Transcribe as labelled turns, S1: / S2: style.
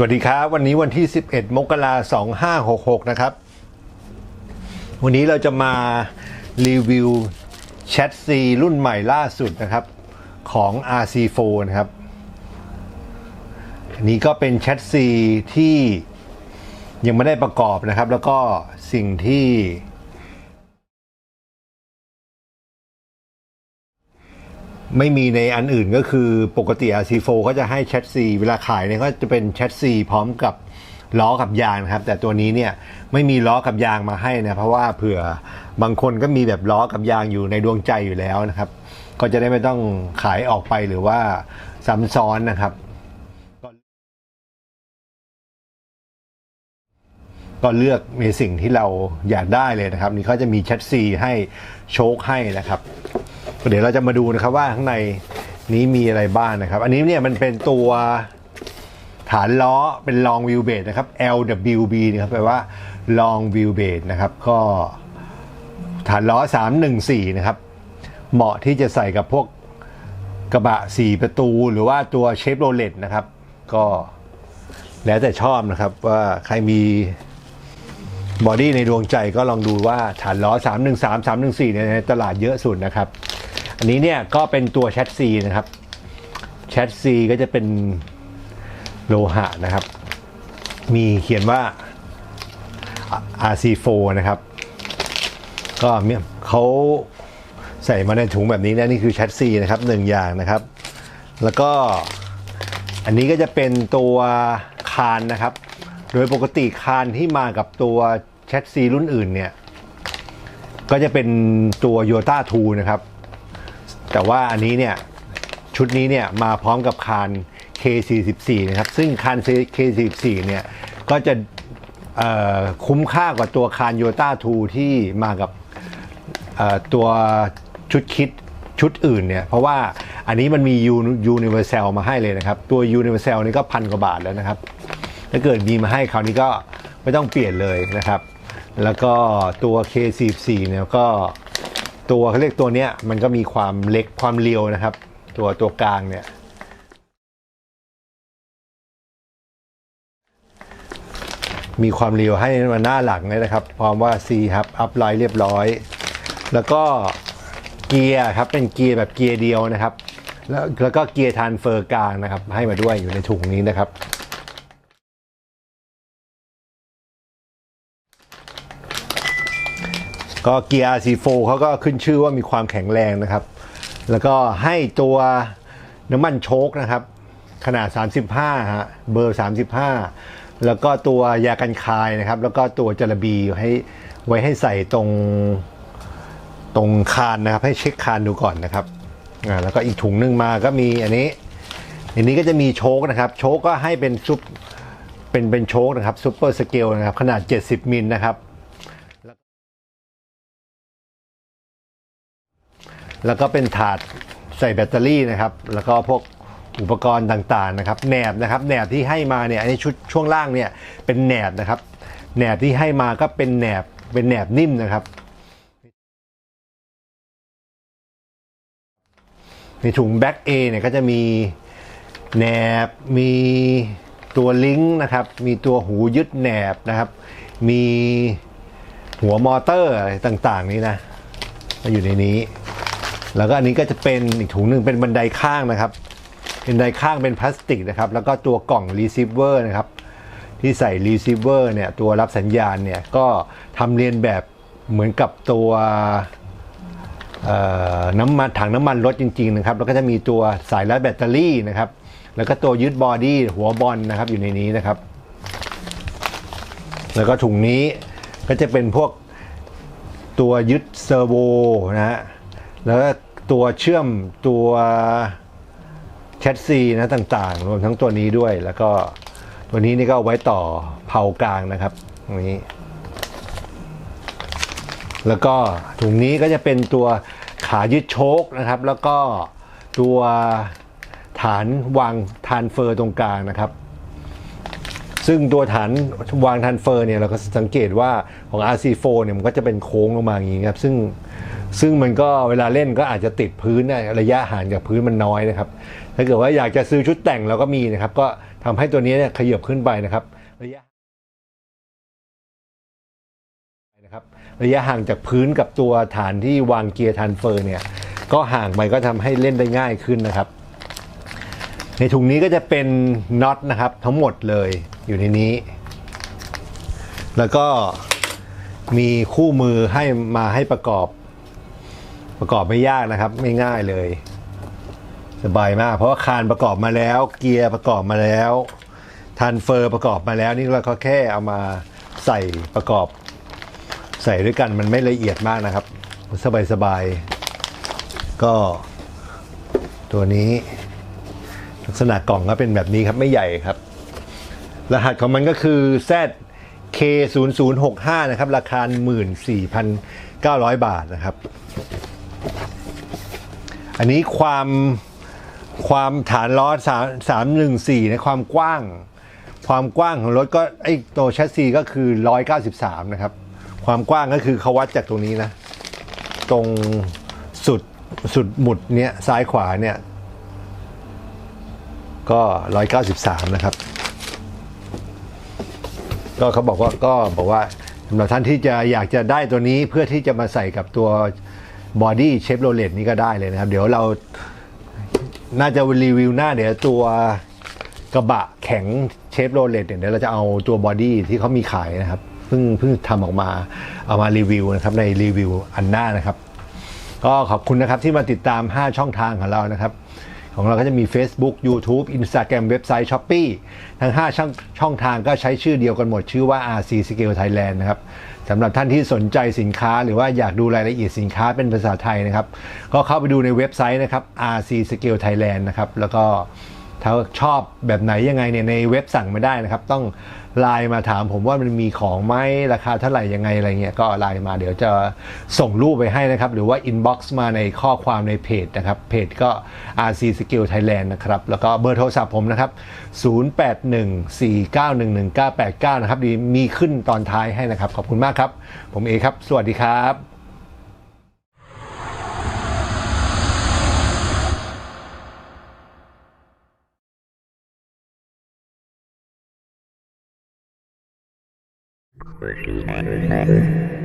S1: สวัสดีครับ วันนี้วันที่ 11 มกราคม2566นะครับ วันนี้เราจะมารีวิวแชทซีรุ่นใหม่ล่าสุดนะครับ ของ RC4 นะครับ อันนี้ก็เป็นแชทซีที่ยังไม่ได้ประกอบนะครับ แล้วก็สิ่งที่ ไม่มีในอันอื่นก็คือปกติ RC4 ก็จะให้แชทซีเวลาขายเนี่ยก็จะเป็นแชทซีพร้อมกับล้อกับยางครับ แต่ตัวนี้เนี่ยไม่มีล้อกับยางมาให้นะเพราะว่าเผื่อบางคนก็มีแบบล้อกับยางอยู่ในดวงใจอยู่แล้วนะครับ ก็จะได้ไม่ต้องขายออกไปหรือว่าซ้ำซ้อนนะครับก็เลือกในสิ่งที่เราอยากได้เลยนะครับ นี่เขาจะมีแชทซีให้โชคให้นะครับ เดี๋ยวเราจะมาดูนะครับว่าข้างในนี้มีอะไรบ้างนะครับ อันนี้เนี่ยมันเป็นตัวฐานล้อเป็น long wheel base นะครับ LWB นะครับแปลว่า long wheel base นะครับ ก็ฐานล้อ 314 นะครับ เหมาะที่จะใส่กับพวกกระบะ 4 ประตูหรือว่าตัวเชฟโรเลตนะครับ ก็แล้วแต่ชอบนะครับว่าใครมีบอดี้ในดวงใจก็ลองดูว่าฐานล้อ 313 314เนี่ยในตลาดเยอะสุดนะครับ อันนี้เนี่ยก็เป็นตัวแชทซีนะครับแชทซีก็จะเป็นโลหะนะครับ มีเขียนว่า RC4 นะครับ ก็เนี่ยเขาใส่มาในถุงแบบนี้นะนี่คือแชทซีนะครับหนึ่งอย่างนะครับ แล้วก็อันนี้ก็จะเป็นตัวคานนะครับ โดยปกติคานที่มากับตัวแชทซีรุ่นอื่นเนี่ย ก็จะเป็นตัว y o t a 2นะครับ แต่ว่าอันนี้เนี่ยชุดนี้เนี่ยมาพร้อมกับคาน K44 นะครับ ซึ่งคาน K44 เนี่ยก็จะคุ้มค่ากว่าตัวคาน y o t a 2ที่มากับตัวชุดคิดชุดอื่นเนี่ย เพราะว่าอันนี้มันมี Uni- Universal มาให้เลยนะครับ ตัว Universal นี่ก็พันกว่าบาทแล้วนะครับ ถ้าเกิดมีมาให้คราวนี้ก็ไม่ต้องเปลี่ยนเลยนะครับ แล้วก็ตัว K44 เนี่ยก็ ตัวเขาเรียกตัวเนี้ยมันก็มีความเล็กความเรียวนะครับ ตัวตัวกลางเนี่ยมีความเรียวให้มาหน้าหลังเลยนะครับ พร้อมว่า C ครับอัพไลน์เรียบร้อย แล้วก็เกียร์ครับเป็นเกียร์แบบเกียร์เดียวนะครับ แล้วแล้วก็เกียร์ทานเฟอร์กลางนะครับ ให้มาด้วยอยู่ในถุงนี้นะครับ ก็เกียร์ R4 เขาก็ขึ้นชื่อว่ามีความแข็งแรงนะครับ แล้วก็ให้ตัวน้ำมันโชคนะครับ ขนาด 35ฮะเบอร์ 35 แล้วก็ตัวยากันคายนะครับ แล้วก็ตัวจระบีให้ไว้ให้ใส่ตรงตรงคานนะครับ ให้เช็คคานดูก่อนนะครับอ่าแล้วก็อีกถุงหนึงมาก็มีอันนี้ อันนี้ก็จะมีโชคนะครับ โชคก็ให้เป็นซุปเป็นเป็นโชคนะครับซูเปอร์สเกลนะครับ ขนาด 70มิลนะครับ แล้วก็เป็นถาดใส่แบตเตอรี่นะครับ แล้วก็พวกอุปกรณ์ต่างๆนะครับแหนบนะครับแหนบที่ให้มาเนี่ยอันนี้ชุดช่วงล่างเนี่ยเป็นแหนบนะครับแหนบที่ให้มาก็เป็นแหนบเป็นแหนบนิ่มนะครับในถุงแบ็กเอเนี่ยก็จะมีแหนบมีตัวลิงก์นะครับ มีตัวหูยึดแหนบนะครับ มีหัวมอเตอร์อะไรต่างๆนี้นะมาอยู่ในนี้ แล้วก็อันนี้ก็จะเป็นอีกถุงหนึ่งเป็นบันไดข้างนะครับบันไดข้างเป็นพลาสติกนะครับ แล้วก็ตัวกล่องรีเซิเวอร์นะครับ ที่ใส่รีเซิเวอร์เนี่ยตัวรับสัญญาณเนี่ยก็ทำเรียนแบบเหมือนกับตัวน้ำมันถังน้ำมันรถจริงๆนะครับ แล้วก็จะมีตัวสายรัดแบตเตอรี่นะครับ แล้วก็ตัวยึดบอดี้หัวบอลนะครับอยู่ในนี้นะครับ แล้วก็ถุงนี้ก็จะเป็นพวกตัวยึดเซอร์โวนะฮะแล้วก็ ตัวเชื่อมตัวแชทซีนะต่างๆ รวมทั้งตัวนี้ด้วย แล้วก็ตัวนี้นี่ก็เอาไว้ต่อเผากลางนะครับตรงนี้ แล้วก็ถุงนี้ก็จะเป็นตัวขายึดโชคนะครับ แล้วก็ตัวฐานวางทรานเฟอร์ตรงกลางนะครับ ซึ่งตัวฐานวางทรานเฟอร์เนี่ยเราก็สังเกตว่าของ RC4 เนี่ยมันก็จะเป็นโค้งลงมาอย่างนี้ครับ ซึ่ง ซึ่งมันก็เวลาเล่นก็อาจจะติดพื้นนะระยะห่างจากพื้นมันน้อยนะครับ ถ้าเกิดว่าอยากจะซื้อชุดแต่งเราก็มีนะครับ ก็ทำให้ตัวนี้เนี่ยขยับขึ้นไปนะครับ ระยะนะครับระยะห่างจากพื้นกับตัวฐานที่วางเกียร์ทันเฟอร์เนี่ยก็ห่างไปก็ทำให้เล่นได้ง่ายขึ้นนะครับ ในถุงนี้ก็จะเป็นน็อตนะครับ ทั้งหมดเลยอยู่ในนี้ แล้วก็มีคู่มือให้มาให้ประกอบ ประกอบไม่ยากนะครับ ไม่ง่ายเลย สบายมาก เพราะว่าคานประกอบมาแล้ว เกียร์ประกอบมาแล้วทันเฟอร์ประกอบมาแล้วนี่เราก็แค่เอามาใส่ประกอบ ใส่ด้วยกันมันไม่ละเอียดมากนะครับ สบายสบายๆก็ตัวนี้ ลักษณะกล่องก็เป็นแบบนี้ครับไม่ใหญ่ครับ รหัสของมันก็คือ Z K 0 0 6 5 นะครับ ราคา 14,900 บาทนะครับ อันนี้ความความฐานล้อ3 314นะความกว้าง ความกว้างของรถก็ไอตัวแชสซีก็คือ193นะครับ ความกว้างก็คือเขาวัดจากตรงนี้นะ ตรงสุดสุดหมุดเนี้ยซ้ายขวาเนี่ย ก็193นะครับ ก็เขาบอกว่าก็บอกว่าสำหรับท่านที่จะอยากจะได้ตัวนี้เพื่อที่จะมาใส่กับตัว บอดี้เชฟโรเลตนี้ก็ได้เลยนะครับ เดี๋ยวเราน่าจะรีวิวหน้าเดี๋ยวตัวกระบะแข็งเชฟโรเลตเนี่ยเดี๋ยวเราจะเอาตัวบอดี้ที่เขามีขายนะครับเพิ่งเพิ่งทำออกมาเอามารีวิวนะครับในรีวิวอันหน้านะครับ ก็ขอบคุณนะครับที่มาติดตาม 5 ช่องทางของเรานะครับ ของเราก็จะมี Facebook YouTube Instagram เว็บไซต์ s h o p e e ทั้ง 5 ช่องช่องทางก็ใช้ชื่อเดียวกันหมดชื่อว่า RC Scale Thailand นะครับ สำหรับท่านที่สนใจสินค้าหรือว่าอยากดูรายละเอียดสินค้าเป็นภาษาไทยนะครับ ก็เข้าไปดูในเว็บไซต์นะครับ RC Scale Thailand นะครับ แล้วก็ ถ้าชอบแบบไหนยังไงเนี่ยในเว็บสั่งไม่ได้นะครับ ต้องไลน์มาถามผมว่ามันมีของไหมราคาเท่าไหร่ยังไงอะไรเงี้ยก็ไลน์มาเดี๋ยวจะส่งรูปไปให้นะครับ หรือว่าอินบ็อกซ์มาในข้อความในเพจนะครับ เพจก็ RC Skill Thailand นะครับ แล้วก็เบอร์โทรศัพท์ผมนะครับ 0814911989 นะครับ ดีมีขึ้นตอนท้ายให้นะครับ ขอบคุณมากครับ ผมเอครับ สวัสดีครับ
S2: Squishy